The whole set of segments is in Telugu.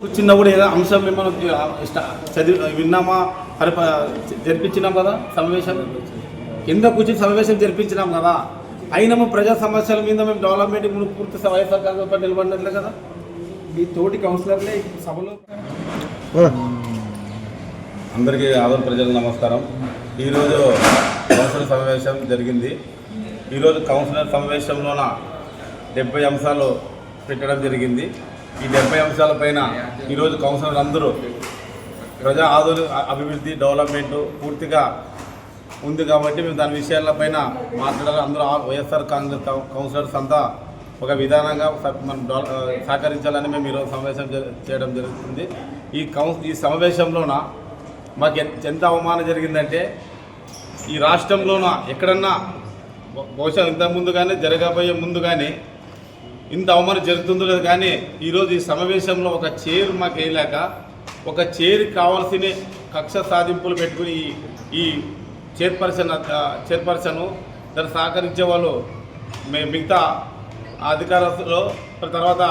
కూర్చున్నప్పుడు ఏదో అంశం మిమ్మల్ని ఇష్ట- చదివి విన్నామా? పరిప జరిపించినాం కదా సమావేశం? కింద కూర్చుని సమావేశం జరిపించినాం కదా. అయినా ప్రజా సమస్యల మీద మేము డెవలప్మెంట్ ఇప్పుడు పూర్తి వైఎస్ఆర్ కాంగ్రెస్ పార్టీ నిలబడినట్లే కదా? మీ తోటి కౌన్సిలర్లే సభలో. అందరికీ ఆదరణ ప్రజలకు నమస్కారం. ఈరోజు కౌన్సిలర్ సమావేశం జరిగింది. ఈరోజు కౌన్సిలర్ సమావేశంలోన డెబ్బై అంశాలు పెట్టడం జరిగింది. ఈ డెబ్బై అంశాలపైన ఈరోజు కౌన్సిలర్ అందరూ ప్రజా ఆధునిక అభివృద్ధి డెవలప్మెంట్ పూర్తిగా ఉంది కాబట్టి మేము దాని విషయాలపైన మాట్లాడాలి. అందరూ ఆ వైఎస్ఆర్ కాంగ్రెస్ కౌన్సిలర్స్ అంతా ఒక విధానంగా మనం సహకరించాలని మేము ఈరోజు సమావేశం చేయడం జరుగుతుంది. ఈ కౌన్ ఈ సమావేశంలోన మాకు ఎంత అవమానం జరిగిందంటే ఈ రాష్ట్రంలోన ఎక్కడన్నా బహుశా ఇంతకుముందు కానీ జరగబోయే ముందు కానీ ఇంత అవమానం జరుగుతుందో లేదు కానీ ఈరోజు ఈ సమావేశంలో ఒక చైర్ మాకు వేయలేక ఒక చైర్ కావాల్సిన కక్ష సాధింపులు పెట్టుకుని ఈ ఈ చైర్పర్సన్ చైర్పర్సన్ దాన్ని సహకరించే వాళ్ళు మే- మిగతా అధికారులు తర్వాత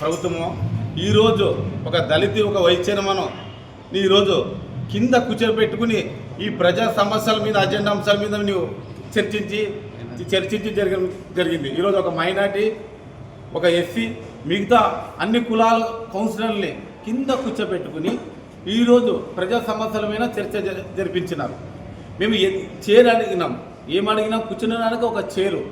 ప్రభుత్వము. ఈరోజు ఒక దళిత ఒక వైద్యమనం ఈరోజు కింద కూర్చోబెట్టుకుని ఈ ప్రజా సమస్యల మీద అజెండా అంశాల మీద నువ్వు చర్చించి చర్చించి జరిగి జరిగింది. ఈరోజు ఒక మైనార్టీ ఒక ఎస్సీ మిగతా అన్ని కులాల కౌన్సిలర్ని కింద కూర్చోబెట్టుకుని ఈరోజు ప్రజా సమస్యల మీద చర్చ జరిపించినారు. మేము ఏ చైర్ అడిగినాం. ఏమడిగినాం అడిగినాం? కూర్చునడానికి ఒక చైరు.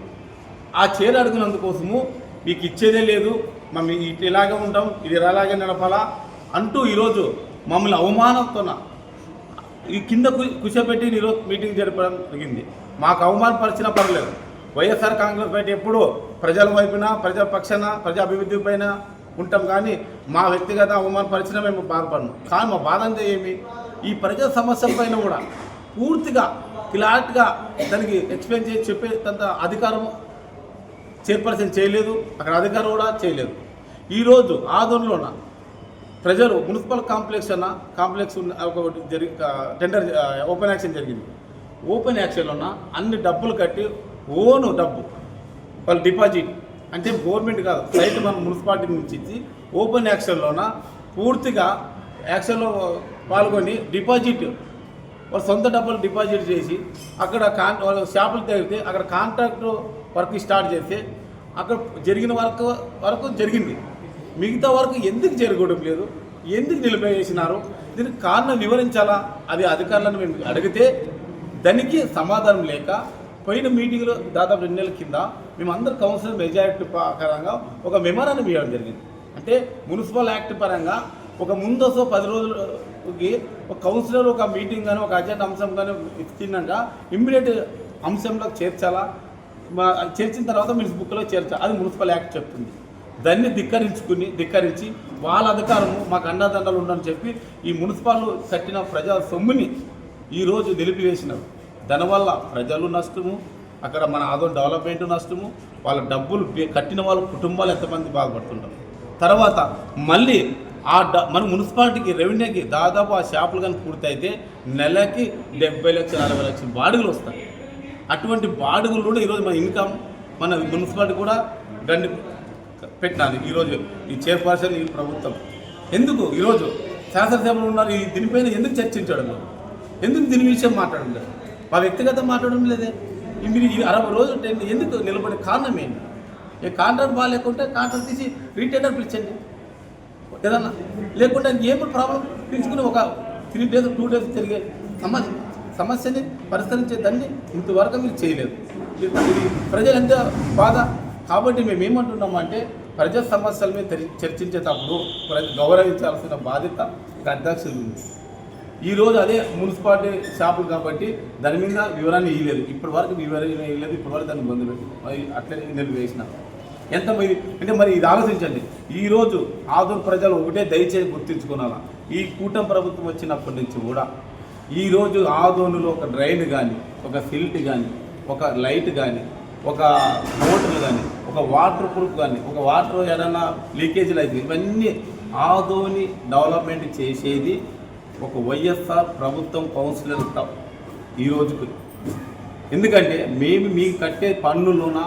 ఆ చైర్ అడిగినందుకోసము మీకు ఇచ్చేదే లేదు. మేము ఇటు ఇలాగే ఉంటాం ఇది ఇలాగే నడపాలా అంటూ ఈరోజు మమ్మల్ని అవమానంతో ఈ కింద కూర్చోబెట్టి ఈరోజు మీటింగ్ జరపడం జరిగింది. మాకు అవమానపరిచిన పర్లేదు. వైఎస్ఆర్ కాంగ్రెస్ పార్టీ ఎప్పుడూ ప్రజల వైపున ప్రజా పక్షాన ప్రజా అభివృద్ధి పైన ఉంటాం కానీ మా వ్యక్తిగత అవమానపరిచిన మేము బాధపడము కానీ మా బాధ అంటే ఏమి? ఈ ప్రజా సమస్యల పైన కూడా పూర్తిగా క్లారిట్గా దానికి ఎక్స్ప్లెయిన్ చేసి చెప్పేంత అధికారం చైర్పర్సన్ చేయలేదు. అక్కడ అధికారం కూడా చేయలేదు. ఈరోజు ఆదోన్లోన ప్రజలు మున్సిపల్ కాంప్లెక్స్ అన్న కాంప్లెక్స్ ఉన్న ఒకటి జరిగి టెండర్ ఓపెన్ యాక్షన్ జరిగింది. ఓపెన్ యాక్షన్లోన అన్ని డబ్బులు కట్టి ఓను డబ్బు వాళ్ళు డిపాజిట్. అంటే గవర్నమెంట్ కాదు సైట్ మన మున్సిపాలిటీ నుంచి ఇచ్చి ఓపెన్ యాక్షన్లోన పూర్తిగా యాక్షన్లో పాల్గొని డిపాజిట్ వాళ్ళ సొంత డబ్బులు డిపాజిట్ చేసి అక్కడ కాన్ వాళ్ళ షాపులు తగిలితే అక్కడ కాంట్రాక్ట్ వర్క్ స్టార్ట్ చేస్తే అక్కడ జరిగిన వర్క్ వరకు జరిగింది. మిగతా వరకు ఎందుకు జరగడం లేదు? ఎందుకు నిలిపేసినారు దీనికి కారణం వివరించాలా? అది అధికారులను మేము అడిగితే దానికి సమాధానం లేక పోయిన మీటింగ్లో దాదాపు రెండు నెలల కింద మేమందరం కౌన్సిల్ మెజారిటీ ప్రకారంగా ఒక మెమరాన్ని ఇవ్వడం జరిగింది. అంటే మున్సిపల్ యాక్ట్ పరంగా ఒక ముందస్తు పది రోజులకి ఒక కౌన్సిలర్ ఒక మీటింగ్ కానీ ఒక అజెండా అంశం కానీ ఇచ్చినాక ఇమ్మీడియట్ అంశంలో చేర్చాలా? మా చేర్చిన తర్వాత మీ బుక్లో చేర్చాలి అది మున్సిపల్ యాక్ట్ చెప్తుంది. దాన్ని ధిక్కరించుకుని ధిక్కరించి వాళ్ళ అధికారము మాకు అండదండలు ఉండని చెప్పి ఈ మున్సిపాల్ కట్టిన ప్రజా సొమ్ముని ఈరోజు నిలిపివేసినారు. దానివల్ల ప్రజలు నష్టము అక్కడ మన ఆదో డెవలప్మెంట్ నష్టము వాళ్ళ డబ్బులు కట్టిన వాళ్ళ కుటుంబాలు ఎంతమంది బాధపడుతుంటారు. తర్వాత మళ్ళీ ఆ డ మన మున్సిపాలిటీకి రెవెన్యూకి దాదాపు ఆ షాపులు కానీ పూర్తయితే నెలకి డెబ్బై లక్షలు అరవై లక్షలు బాడుగులు వస్తాయి. అటువంటి బాడుగులు కూడా ఈరోజు మన ఇన్కమ్ మన మున్సిపాలిటీ కూడా గండి పెట్టినది. ఈరోజు ఈ చైర్పర్సన్ ఈ ప్రభుత్వం. ఎందుకు? ఈరోజు శాసనసభలు ఉన్నారు ఈ దీనిపైన ఎందుకు చర్చించడం లేదు? ఎందుకు దీని విషయం మాట్లాడడం లేదు? మా వ్యక్తిగతం మాట్లాడడం లేదే. మీరు ఈ అరవై రోజులు టెన్ ఎందుకు నిలబడే కారణం ఏంటి? ఈ కాంట్రాక్ట్ బాగాలేకుంటే కాంట్రాక్ట్ తీసి రీటైనర్ పిలిచండి. ఏదన్నా? లేకుంటే ఏం ప్రాబ్లం? పిలుచుకుని ఒక త్రీ డేస్ టూ డేస్ జరిగే సమస్య సమస్యని పరిష్కరించే దాన్ని ఇంతవరకు మీరు చేయలేదు. ఇది ప్రజలు ఎంత బాధ. కాబట్టి మేము ఏమంటున్నామంటే ప్రజా సమస్యల మీద చర్చించేటప్పుడు ప్రజ గౌరవించాల్సిన బాధ్యత ఒక అధ్యక్షులు ఉంది. ఈరోజు అదే మున్సిపాలిటీ షాపులు కాబట్టి దాని మీద వివరాన్ని ఇవ్వలేదు ఇప్పటి వరకు వివరణ ఇవ్వలేదు ఇప్పటి వరకు దాన్ని బంద్ పెట్టి మరి అట్లనే నేను వేసిన. ఎంత మరి అంటే మరి ఇది ఆలోచించండి. ఈరోజు ఆదూరు ప్రజలు ఒకటే దయచేసి గుర్తించుకోనాలా? ఈ కూటమి ప్రభుత్వం వచ్చినప్పటి నుంచి కూడా ఈరోజు ఆదోనులో ఒక డ్రైన్ కానీ ఒక సిల్ట్ కానీ ఒక లైట్ కానీ ఒక మోటార్లు కానీ ఒక వాటర్ ప్రూఫ్ కానీ ఒక వాటర్ ఏదైనా లీకేజీలు అయితే ఇవన్నీ ఆదోని డెవలప్మెంట్ చేసేది ఒక వైఎస్ఆర్ ప్రభుత్వం కౌన్సిలర్ త- ఈ ఎందుకంటే మేము మీకు కట్టే పన్నులోన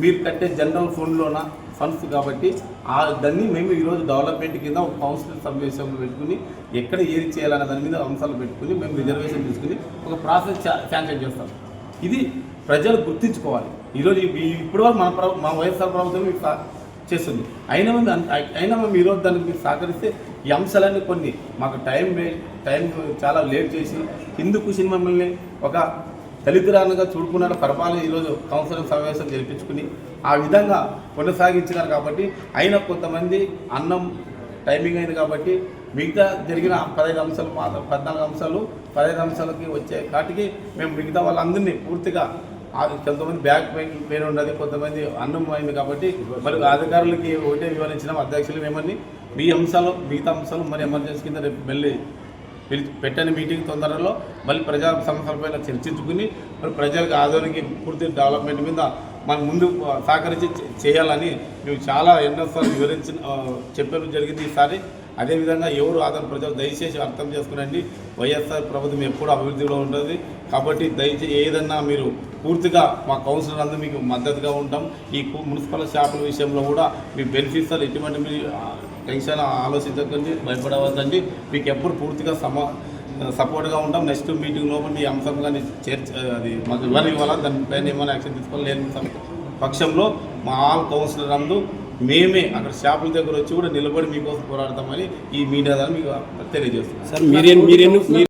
మీరు కట్టే జనరల్ ఫండ్లోన ఫండ్స్ కాబట్టి ఆ దాన్ని మేము ఈరోజు డెవలప్మెంట్ కింద ఒక కౌన్సిలర్ సమావేశంలో పెట్టుకుని ఎక్కడ ఏది చేయాలనే దాని మీద అంశాలు పెట్టుకుని మేము రిజర్వేషన్ తీసుకుని ఒక ప్రాసెస్ శాంక్షన్ చేస్తాం. ఇది ప్రజలు గుర్తించుకోవాలి. ఈరోజు ఇప్పటివరకు మన ప్రభు మా వైఎస్ఆర్ ప్రభుత్వం చేస్తుంది. అయినా అయినా మేము ఈరోజు దానికి మీరు సహకరిస్తే ఈ అంశాలన్నీ కొన్ని మాకు టైం టైం చాలా లేట్ చేసి హిందూ కుషిని మమ్మల్ని ఒక దళితురాలుగా చూడుకున్న పరిపాలన ఈరోజు కౌన్సిలింగ్ సమావేశం జరిపించుకుని ఆ విధంగా కొనసాగించినారు కాబట్టి అయినా కొంతమంది అన్నం టైమింగ్ అయింది కాబట్టి మిగతా జరిగిన పదహైదు అంశాలు మాత్రం పద్నాలుగు అంశాలు పదహైదు అంశాలకి వచ్చే కాటికి మేము మిగతా వాళ్ళందరినీ పూర్తిగా కొంతమంది బ్యాక్ పెయిన్ పెయిన్ ఉన్నది కొంతమంది అన్నం అయింది కాబట్టి మరి అధికారులకి ఒకటే వివరించినాం. అధ్యక్షులు మేమని మీ అంశాలు మిగతా అంశాలు మరి ఎమర్జెన్సీ కింద రేపు మళ్ళీ పిలిచి పెట్టని మీటింగ్ తొందరలో మళ్ళీ ప్రజా సమస్యలపైన చర్చించుకుని మరి ప్రజలకు ఆదోనికి పూర్తి డెవలప్మెంట్ మీద మనం ముందు సహకరించి చేయాలని మేము చాలా ఎన్నోసార్లు వివరించిన చెప్పడం జరిగింది ఈసారి. అదేవిధంగా ఎవరు ఆదరణ ప్రజలు దయచేసి అర్థం చేసుకునండి. వైఎస్ఆర్ ప్రభుత్వం ఎప్పుడు అభివృద్ధిలో ఉంటుంది. కాబట్టి దయచేసి ఏదన్నా మీరు పూర్తిగా మా కౌన్సిలర్ అందరూ మీకు మద్దతుగా ఉంటాం. ఈ మున్సిపల్ షాపుల విషయంలో కూడా మీ బెనిఫిట్స్ ఎటువంటి మీరు టెన్షన్ ఆలోచించకండి భయపడవద్దండి. మీకు ఎప్పుడు పూర్తిగా సమా సపోర్ట్గా ఉంటాం. నెక్స్ట్ మీటింగ్ లోపల మీ అంశం కానీ చేర్చ అది మాకు ఇవ్వాలి? ఇవ్వాలా దానిపైన ఏమైనా యాక్షన్ తీసుకోవాలి? లేని పక్షంలో మా ఆల్ కౌన్సిలర్ అందు మేమే అక్కడ షాపుల దగ్గర వచ్చి కూడా నిలబడి మీకోసం పోరాడతామని ఈ మీడియా ద్వారా మీకు తెలియజేస్తున్నాం. సార్ మీరే మీరెన్ను మీరు